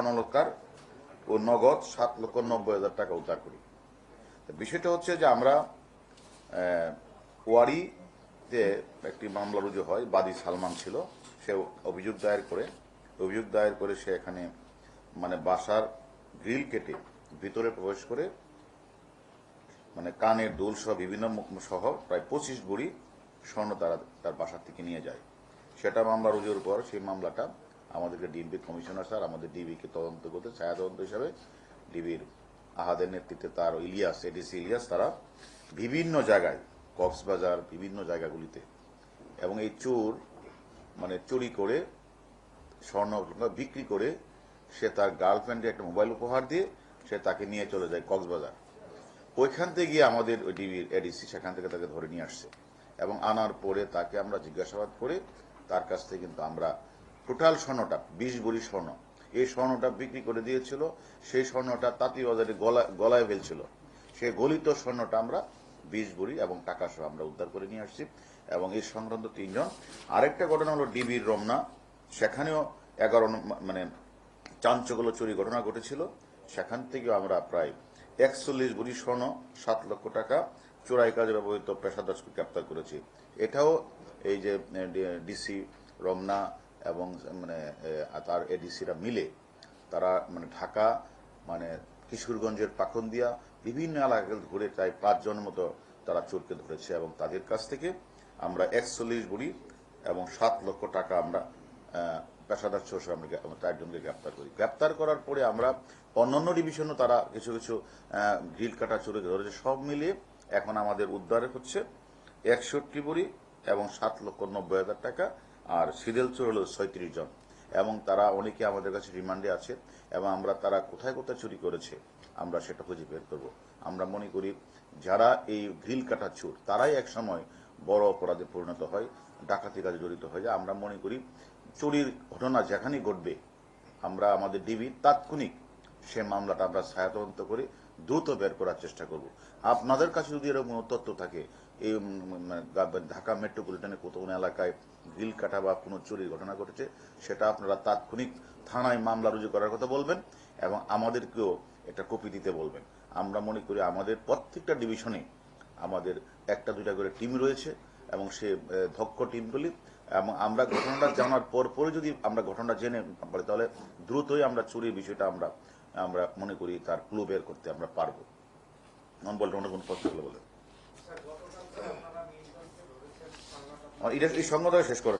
স্বর্ণলকার ও নগদ সাত লক্ষ নব্বই হাজার টাকা উদ্ধার করি। বিষয়টা হচ্ছে যে আমরা ওয়ারিতে একটি মামলা রুজু হয়, বাদী সালমান ছিল। সে অভিযোগ দায়ের করে, অভিযোগ দায়ের করে সে এখানে মানে বাসার গ্রিল কেটে ভিতরে প্রবেশ করে মানে কানের দুল সহ বিভিন্ন সহ প্রায় পঁচিশ গুড়ি স্বর্ণ তারা তার বাসা থেকে নিয়ে যায়। সেটা মামলা রুজুর পর সেই মামলাটা আমাদেরকে ডিএমপি কমিশনার স্যার, আমাদের ডিবিকে তদন্ত করতে ছায়া তদন্ত হিসাবে ডিবির আহাদের নেতৃত্বে তার ইলিয়াস এডিসি ইলিয়াস, তারা বিভিন্ন জায়গায়, কক্সবাজার বিভিন্ন জায়গাগুলিতে, এবং এই চোর মানে চুরি করে, স্বর্ণ বিক্রি করে, সে তার গার্লফ্রেন্ডকে একটা মোবাইল উপহার দিয়ে সে তাকে নিয়ে চলে যায় কক্সবাজার। ওইখান থেকে গিয়ে আমাদের ওই ডিবির এডিসি সেখান থেকে তাকে ধরে নিয়ে আসছে, এবং আনার পরে তাকে আমরা জিজ্ঞাসাবাদ করে তার কাছ থেকে কিন্তু আমরা টোটাল স্বর্ণটা, বিশ ভরি স্বর্ণ। এই স্বর্ণটা বিক্রি করে দিয়েছিল, সেই স্বর্ণটা তাঁতি বাজারে গলা, গলায় ফেলছিল। সে গলিত স্বর্ণটা আমরা বিশ ভরি এবং টাকা সহ আমরা উদ্ধার করে নিয়ে আসছি এবং এই সংক্রান্ত তিনজন। আরেকটা ঘটনা হলো ডিবির রমনা। সেখানেও এগারো মানে চাঞ্চল্য চুরি ঘটনা ঘটেছিল। সেখান থেকেও আমরা প্রায় একচল্লিশ ভরি স্বর্ণ, সাত লক্ষ টাকা চোরাই কাজে ব্যবহৃত পেশাদারকে গ্রেপ্তার করেছি। এটাও এই যে ডিসি রমনা এবং মানে তার এডিসিরা মিলে তারা মানে ঢাকা মানে কিশোরগঞ্জের পাখন্দিয়া বিভিন্ন এলাকা ঘুরে প্রায় পাঁচজনের মতো তারা চোরকে ধরেছে এবং তাদের কাছ থেকে আমরা একচল্লিশ বুড়ি এবং সাত লক্ষ টাকা আমরা পেশাদার চোর আমরা চারজনকে গ্রেপ্তার করি। গ্রেপ্তার করার পরে আমরা অন্যান্য ডিভিশনও তারা কিছু কিছু গ্রিল কাটা চোরে ধরেছে। সব মিলিয়ে এখন আমাদের উদ্ধার হচ্ছে একষট্টি বুড়ি এবং সাত লক্ষ নব্বই হাজার টাকা আর সিরিয়াল চোর হলো ছয়ত্রিশ জন। এবং তারা অনেকে আমাদের কাছে রিমান্ডে আছে এবং আমরা তারা কোথায় কোথায় চুরি করেছে, আমরা সেটা খুঁজে বের করব। আমরা মনে করি যারা এই গ্রিল কাটা চোর, তারাই এক সময় বড় অপরাধে পরিণত হয়, ডাকাতি কাজে জড়িত হয়ে যায়। আমরা মনে করি চুরির ঘটনা যেখানেই ঘটবে, আমরা আমাদের ডিবি তাৎক্ষণিক সে মামলাটা আমরা ছায়াতদন্ত করে দ্রুত বের করার চেষ্টা করব। আপনাদের কাছে যদি এরকম তথ্য থাকে, এই মানে ঢাকা মেট্রোপলিটনে কোথাও এলাকায় গিল কাটা বা কোনো চুরির ঘটনা ঘটেছে, সেটা আপনারা তাৎক্ষণিক থানায় মামলা রুজু করার কথা বলবেন এবং আমাদেরকেও একটা কপি দিতে বলবেন। আমরা মনে করি আমাদের প্রত্যেকটা ডিভিশনে আমাদের একটা দুইটা করে টিম রয়েছে এবং সে দক্ষ টিমগুলি এবং আমরা ঘটনাটা জানার পর পরে যদি আমরা ঘটনাটা জেনে পারি তাহলে দ্রুতই আমরা চুরির বিষয়টা আমরা আমরা মনে করি তার ক্লু বের করতে আমরা পারব। নন বলতে অন্য কোনো হলে বলে এটা এই সংবাদটা শেষ করে।